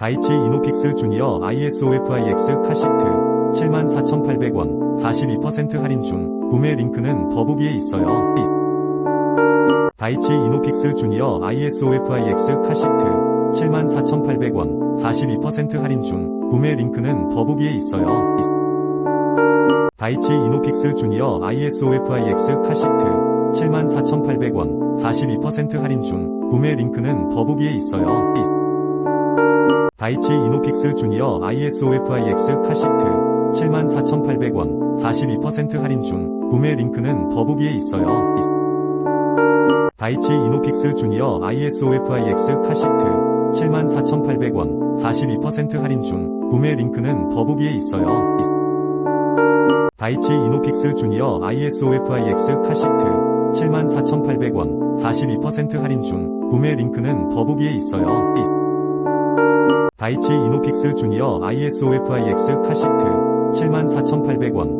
바이치 이노픽스 주니어 ISOFIX 카시트 74,800원 42% 할인 중 구매 링크는 더보기에 있어요. 바이치 이노픽스 주니어 ISOFIX 카시트 74,800원 42% 할인 중 구매 링크는 더보기에 있어요. 바이치 이노픽스 주니어 ISOFIX 카시트 74,800원 42% 할인 중 구매 링크는 더보기에 있어요. 바이치 이노픽스 주니어 ISOFIX 카시트 74,800원 42% 할인 중 구매 링크는 더보기에 있어요. 바이치 이노픽스 주니어 ISOFIX 카시트 74,800원 42% 할인 중 구매 링크는 더보기에 있어요. 바이치 이노픽스 주니어 ISOFIX 카시트 74,800원 42% 할인 중 구매 링크는 더보기에 있어요. 바이치 이노픽스 주니어 ISOFIX 카시트 74,800원